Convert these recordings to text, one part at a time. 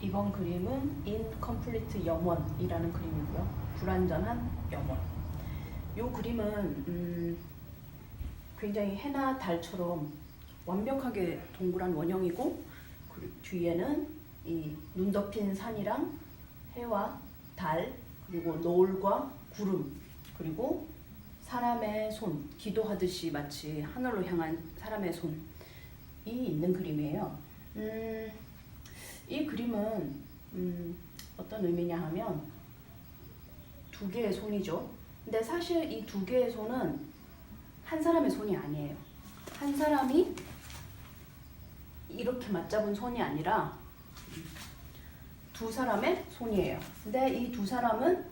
이번 그림은 인컴플리트 염원이라는 그림이고요. 불완전한 염원. 이 그림은 음, 굉장히 해나 달처럼 완벽하게 동그란 원형이고 그리고 뒤에는 이 눈 덮인 산이랑 해와 달 그리고 노을과 구름 그리고 사람의 손 기도하듯이 마치 하늘로 향한 사람의 손이 있는 그림이에요. 음, 이 그림은 음, 어떤 의미냐 하면 두 개의 손이죠. 근데 사실 이 두 개의 손은 한 사람의 손이 아니에요. 한 사람이 이렇게 맞잡은 손이 아니라 두 사람의 손이에요. 근데 이 두 사람은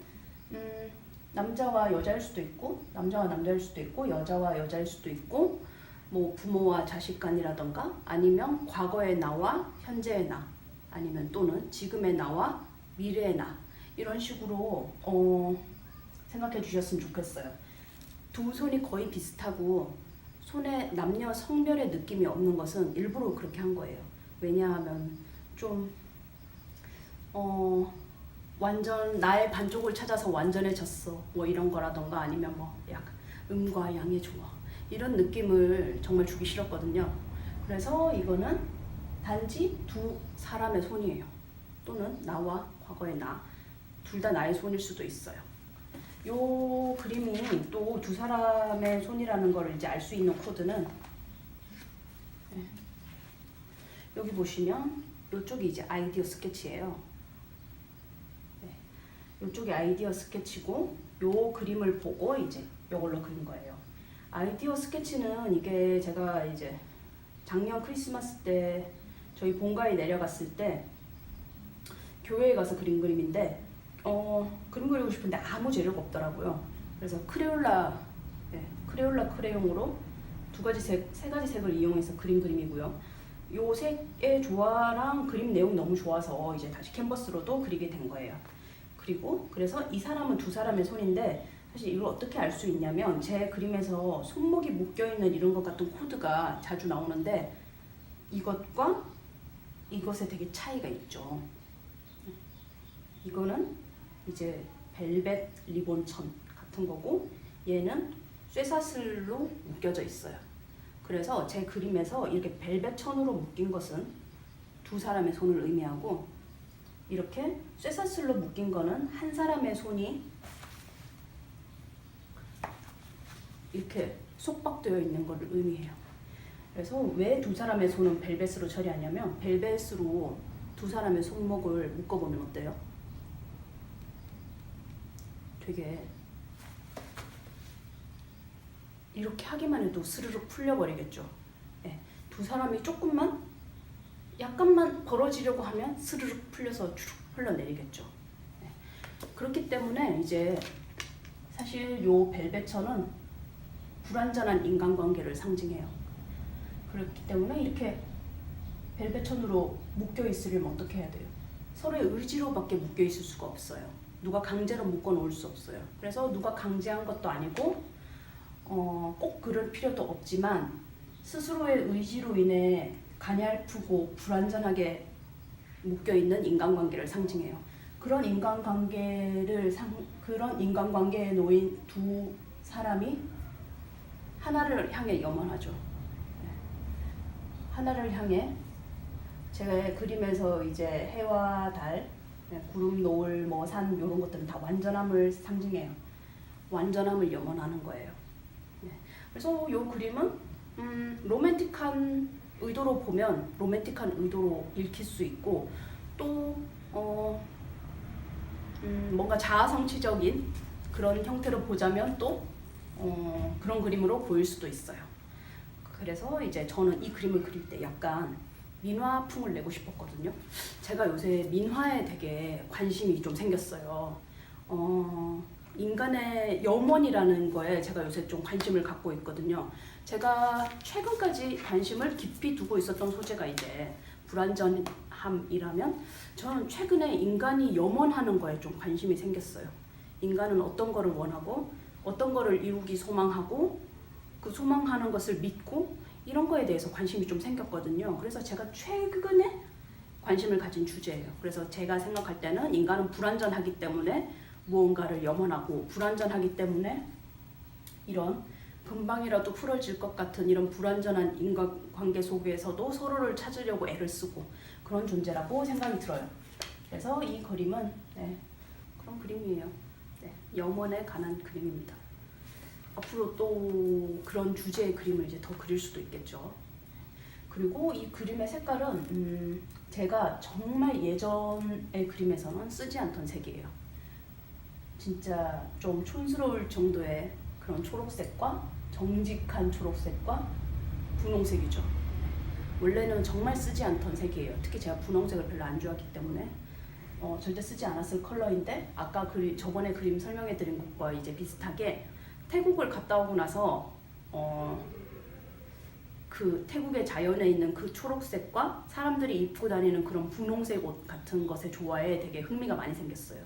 음, 남자와 여자일 수도 있고 남자와 남자일 수도 있고 여자와 여자일 수도 있고 뭐 부모와 자식 간이라던가 아니면 과거의 나와 현재의 나 아니면 또는 지금의 나와 미래의 나 이런 식으로 어, 생각해 주셨으면 좋겠어요. 두 손이 거의 비슷하고 손에 남녀 성별의 느낌이 없는 것은 일부러 그렇게 한 거예요. 왜냐하면 좀 어, 완전 나의 반쪽을 찾아서 완전해졌어 뭐 이런 거라던가 아니면 뭐 약간 음과 양의 조화 이런 느낌을 정말 주기 싫었거든요. 그래서 이거는 단지 두 사람의 손이에요. 또는 나와 과거의 나. 둘 다 나의 손일 수도 있어요. 요 그림이 또 두 사람의 손이라는 걸 이제 알 수 있는 코드는 네. 여기 보시면 이쪽이 이제 아이디어 스케치예요. 네. 이쪽이 아이디어 스케치고 요 그림을 보고 이제 요걸로 그린 거예요. 아이디어 스케치는 이게 제가 이제 작년 크리스마스 때 저희 본가에 내려갔을 때 교회에 가서 그린 그림인데 어 그림 그리고 싶은데 아무 재료가 없더라고요. 그래서 크레올라 네, 크레올라 크레용으로 두 가지 색, 세 가지 색을 이용해서 그린 그림이고요. 요 색의 조화랑 그림 내용 너무 좋아서 이제 다시 캔버스로도 그리게 된 거예요. 그리고 그래서 이 사람은 두 사람의 손인데 사실 이걸 어떻게 알 수 있냐면 제 그림에서 손목이 묶여 있는 이런 것 같은 코드가 자주 나오는데 이것과 이것에 되게 차이가 있죠. 이거는 이제 벨벳 리본 천 같은 거고 얘는 쇠사슬로 묶여져 있어요. 그래서 제 그림에서 이렇게 벨벳 천으로 묶인 것은 두 사람의 손을 의미하고 이렇게 쇠사슬로 묶인 거는 한 사람의 손이 이렇게 속박되어 있는 것을 의미해요. 그래서 왜 두 사람의 손은 벨벳으로 처리하냐면 벨벳으로 두 사람의 손목을 묶어보면 어때요? 되게 이렇게 하기만 해도 스르륵 풀려버리겠죠. 예, 두 사람이 조금만 약간만 벌어지려고 하면 스르륵 풀려서 주룩 흘러내리겠죠. 예, 그렇기 때문에 이제 사실 요 벨벳천은 불완전한 인간관계를 상징해요. 그렇기 때문에 이렇게 벨벳천으로 묶여 있으려면 어떻게 해야 돼요? 서로의 의지로밖에 묶여 있을 수가 없어요. 누가 강제로 묶어 놓을 수 없어요. 그래서 누가 강제한 것도 아니고 어, 꼭 그럴 필요도 없지만 스스로의 의지로 인해 가냘프고 불완전하게 묶여 있는 인간관계를 상징해요. 그런 인간관계를 상 그런 인간관계에 놓인 두 사람이 하나를 향해 염원하죠. 네. 하나를 향해 제가 그림에서 이제 해와 달, 네, 구름, 노을, 뭐 산 이런 것들은 다 완전함을 상징해요. 완전함을 염원하는 거예요. 네. 그래서 이 그림은 음, 로맨틱한 의도로 보면 로맨틱한 의도로 읽힐 수 있고 또 어, 음, 뭔가 자아성취적인 그런 형태로 보자면 또 어, 그런 그림으로 보일 수도 있어요. 그래서 이제 저는 이 그림을 그릴 때 약간 민화풍을 내고 싶었거든요. 제가 요새 민화에 되게 관심이 좀 생겼어요. 어, 인간의 염원이라는 거에 제가 요새 좀 관심을 갖고 있거든요. 제가 최근까지 관심을 깊이 두고 있었던 소재가 이제 불완전함이라면 저는 최근에 인간이 염원하는 거에 좀 관심이 생겼어요. 인간은 어떤 거를 원하고 어떤 거를 이루기 소망하고 그 소망하는 것을 믿고 이런 거에 대해서 관심이 좀 생겼거든요. 그래서 제가 최근에 관심을 가진 주제예요. 그래서 제가 생각할 때는 인간은 불완전하기 때문에 무언가를 염원하고 불완전하기 때문에 이런 금방이라도 풀어질 것 같은 이런 불완전한 인간관계 속에서도 서로를 찾으려고 애를 쓰고 그런 존재라고 생각이 들어요. 그래서 이 그림은 네, 그런 그림이에요. 네, 염원에 관한 그림입니다. 앞으로 또 그런 주제의 그림을 이제 더 그릴 수도 있겠죠. 그리고 이 그림의 색깔은 음, 제가 정말 예전의 그림에서는 쓰지 않던 색이에요. 진짜 좀 촌스러울 정도의 그런 초록색과 정직한 초록색과 분홍색이죠. 원래는 정말 쓰지 않던 색이에요. 특히 제가 분홍색을 별로 안 좋아하기 때문에 어, 절대 쓰지 않았을 컬러인데 아까 그리, 저번에 그림 설명해드린 것과 이제 비슷하게 태국을 갔다 오고 나서 어, 그 태국의 자연에 있는 그 초록색과 사람들이 입고 다니는 그런 분홍색 옷 같은 것에 좋아해 되게 흥미가 많이 생겼어요.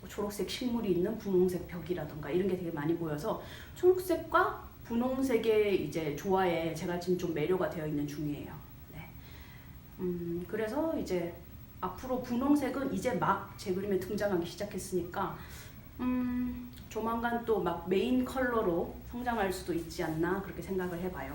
뭐 초록색 식물이 있는 분홍색 벽이라던가 이런 게 되게 많이 보여서 초록색과 분홍색의 이제 조화에 제가 지금 좀 매료가 되어 있는 중이에요. 네. 음, 그래서 이제 앞으로 분홍색은 이제 막 제 그림에 등장하기 시작했으니까 음, 조만간 또 막 메인 컬러로 성장할 수도 있지 않나 그렇게 생각을 해봐요.